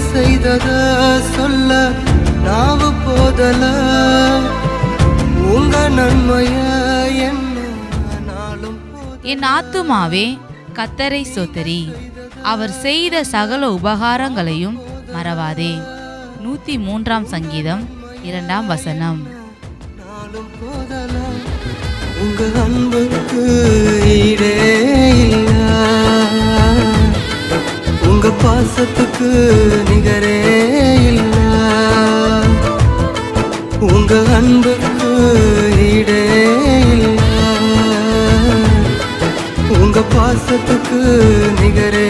செய்தத சொல்ல நாவு போதல. உங்க நன்மைய என்ன என் ஆத்துமாவே கத்தரை சொத்தரி அவர் செய்த சகல உபகாரங்களையும் மறவாதே. நூத்தி மூன்றாம் சங்கீதம் இரண்டாம் வசனம். போதல. பாசத்துக்கு நிகரே இல்ல. உங்க அன்புக்கு ஈடே இல்ல. உங்க பாசத்துக்கு நிகரே